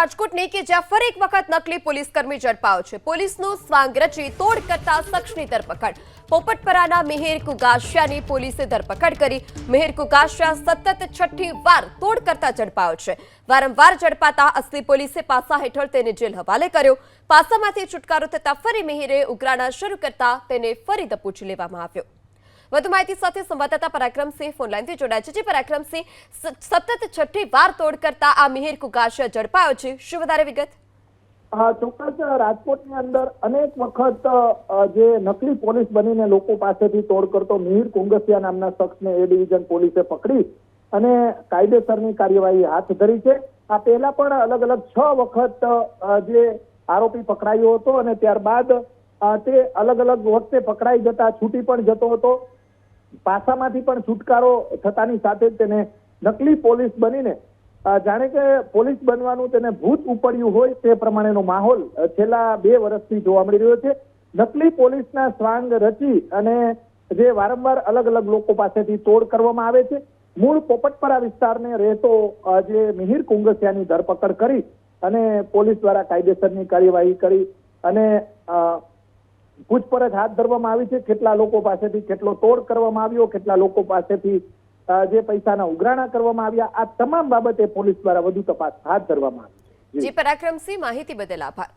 રાજકોટની કે જ્યાં ફરી એક વખત નકલી પોલીસ કર્મી ઝડપાયો છે. પોલીસનું સ્વાંગ રચી તોડ કરતા શખ્સની ધરપકડ. પોપટપરાના મિહિર કુગાશિયાની પોલીસે ધરપકડ કરી. મિહિર કુગાશિયા સતત છઠ્ઠી વાર તોડ કરતા ઝડપાયો છે. વારંવાર ઝડપાતા અસલી પોલીસે પાસા હેઠળ તેને જેલ હવાલે કર્યો. પાસામાંથી છુટકારો થતા ફરી મિહિરે ઉઘરાણા શરૂ કરતા તેને ફરી દપોચી લેવામાં આવ્યો. વધુ માહિતી સાથે સંવાદદાતા પરાક્રમસિંહ ફોનલાઈનથી જોડાય છે. જે, પરાક્રમસિંહ સતત છઠ્ઠી વાર તોડ કરતા આ મિહિર કુકાશ ઝડપાયો છે. શું વધારે વિગત? ચોક્કસ રાજકોટની અંદર અનેક વખત જે નકલી પોલીસ બનીને લોકો પાસેથી તોડ કરતો મિહિર કુંગસિયા નામના શખ્સને એ ડિવિઝન પોલીસે પકડી અને કાયદેસરની કાર્યવાહી હાથ ધરી છે. આ પહેલા પણ અલગ અલગ છ વખત જે આરોપી પકડાયો હતો અને ત્યારબાદ તે અલગ અલગ વખતે પકડાઈ જતા, છૂટી પણ જતો હતો. પાસામાંથી પણ છુટકારો થતાની સાથે તેને નકલી પોલીસ બનીને જાણે કે પોલીસ બનવાનું તેને ભૂત ઉપડ્યું હોય તે પ્રમાણેનો માહોલ છેલ્લા બે વર્ષથી જોવા મળી રહ્યો છે. નકલી પોલીસના સ્વાંગ રચી અને જે વારંવાર અલગ અલગ લોકો પાસેથી તોડ કરવામાં આવે છે. મૂળ પોપટપરા વિસ્તારને રહેતો જે મિહિર કુંગસિયાની ધરપકડ કરી અને પોલીસ દ્વારા કાયદેસરની કાર્યવાહી કરી અને પૂછપરછ હાથ ધરવામાં આવી છે. કેટલા લોકો પાસેથી કેટલો તોડ કરવામાં આવ્યો, કેટલા લોકો પાસેથી જે પૈસાના ઉઘરાણા કરવામાં આવ્યા, આ તમામ બાબતે પોલીસ દ્વારા વધુ તપાસ હાથ ધરવામાં આવી. જી, પરાક્રમસિંહ, માહિતી બદલ આભાર.